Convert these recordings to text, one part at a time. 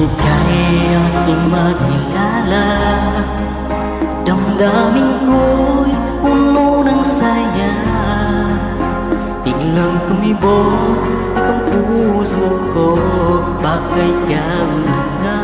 Ika'y aking makilala Damdamin ko'y puno ng saya. Biglang tumibok puso ko. Bakit kang nga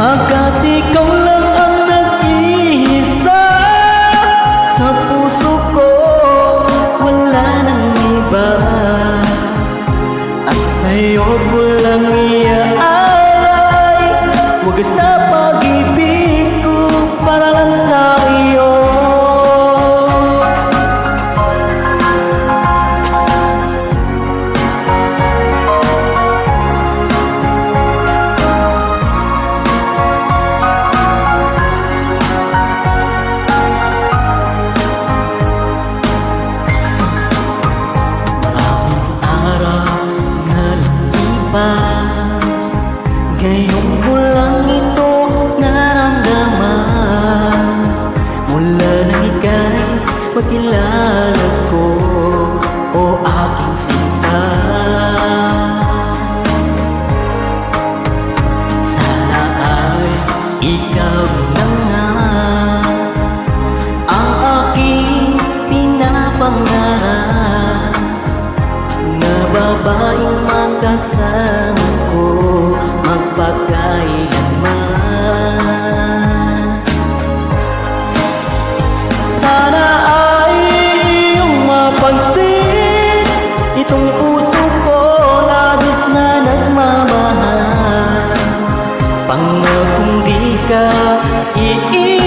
Pagkat ikaw lang ang nag-iisa Sa puso ko wala nang iba. Sa'yo ko lang iaalay ito naramdaman. Mula makilala ko O aking sinta. Ay ikaw na nga aking pinapangarap. Na babaeng Sana ay iyong mapansin. Itong puso ko labis na nagmamahal. Pangakong di ka iiwan